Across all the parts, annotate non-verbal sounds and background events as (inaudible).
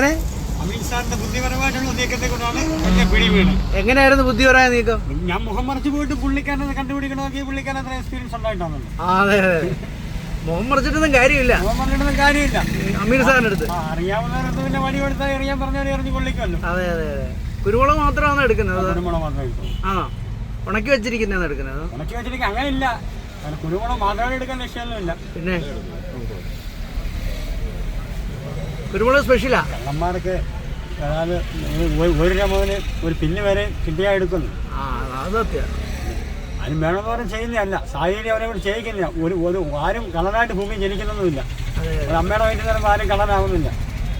എങ്ങനെ? വീണ് എങ്ങനെയായിരുന്നു ബുദ്ധിപരമായ നീക്കം? ഞാൻ മുഖം മറിച്ച് പോയിട്ട് പുള്ളിക്കാരനെ കണ്ടുപിടിക്കണമെങ്കിൽ പുള്ളിക്കാരൻ അത്ര എക്സ്പീരിയൻസ് അതെ അതെ. മുഖം മറിച്ചിട്ടൊന്നും കാര്യമില്ല. മുഖം മറിച്ചിട്ടൊന്നും കാര്യമില്ല. അമീർ സാറിന്റെ അടുത്ത്. അറിയാവുന്നവരടുത്ത് പിന്നെ വടി കൊടുത്താൽ എറിയാൻ പറഞ്ഞാൽ എറിഞ്ഞ് കൊള്ളിക്കുമല്ലോ അതെ അതെ അതെ. കുരുമുളക് മാത്രമാണ് എടുക്കുന്നത് കുരുമുളക് ആ. ഉണക്കി വെച്ചിരിക്കുന്നതാണ് എടുക്കുന്നത് ഉണക്കി കുരുമുളക് മാത്രമായിട്ട് എടുക്കാൻ ലക്ഷ്യമൊന്നുമില്ല പിന്നെ? കുരുമുളക് സ്പെഷ്യലാ കള്ളന്മാർക്ക് അതായത് ഒരു- ഒരു ഒരു പിന്നെ വരെ കിട്ടിയാ എടുക്കുന്നു. ആ അത് സത്യം. അതിന് ചെയ്യുന്നതല്ല. സാഹചര്യം അവരെ കൂടി ചെയ്യിക്കുന്നില്ല. ഒരു ഒരു ആരും കള്ളനായിട്ട് ഭൂമി ജനിക്കുന്നൊന്നുമില്ല. അതെ ഒരു അമ്മയുടെ വയറ്റിൽ നിന്ന് ആരും കള്ളനാകുന്നില്ല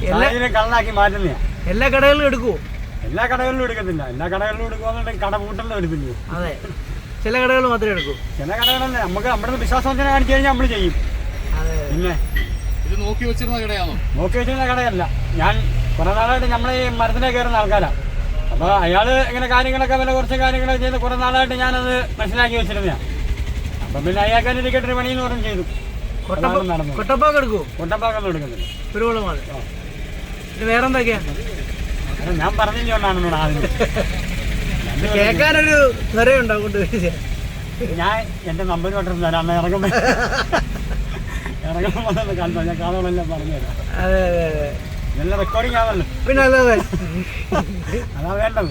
എല്ലാ- സാഹചര്യം കള്ളനാക്കി മാറ്റുന്നില്ല. എല്ലാ കടകളിലും എടുക്കുവോ? എല്ലാ കടകളിലും എടുക്കത്തില്ല. എല്ലാ കടകളിലും എടുക്കുവാന്നുണ്ടെങ്കിൽ കട കൂട്ടലിലും എടുക്കില്ല അതെ. ചില കടകൾ മാത്രമേ എടുക്കൂ. ചില കടകളല്ലേ നമുക്ക് നമ്മുടെ വിശ്വാസവഞ്ചന കാണിച്ചു കഴിഞ്ഞാൽ നമ്മൾ ചെയ്യും. അതെ. പിന്നെ ഇത് നോക്കി വെച്ചിരുന്ന കടയാണോ? നോക്കി വെച്ചിരുന്ന കടയല്ല. ഞാൻ കുറെ നാളായിട്ട് നമ്മൾ ഈ മരത്തിനെ കയറുന്ന ആൾക്കാരാണ് അപ്പൊ അയാൾ ഇങ്ങനെ കാര്യങ്ങളൊക്കെ വില കുറച്ച് കാര്യങ്ങളൊക്കെ ചെയ്ത് കുറെ നാളായിട്ട് ഞാനത് മനസ്സിലാക്കി വെച്ചിരുന്നതാണ് അപ്പൊ പിന്നെ അയാൾക്ക് ഇരിക്കട്ടെ ഒരു പണി എന്ന് പറഞ്ഞു ചെയ്തു. കൊട്ടപ്പാക്ക് എടുക്കുന്നില്ല വേറെന്തൊക്കെയാ അത് ഞാൻ പറഞ്ഞുകൊണ്ടാണ് ആദ്യം. കേൾക്കാനൊരു ത്വരയുണ്ടോ കൊണ്ട് ഞാൻ എന്റെ നമ്പർ കൊണ്ടിരുന്നു തരാം അന്ന് ഇറങ്ങുമ്പോൾ (laughs) പിന്നെ അല്ലാതെ? അതാ വേണ്ടത്.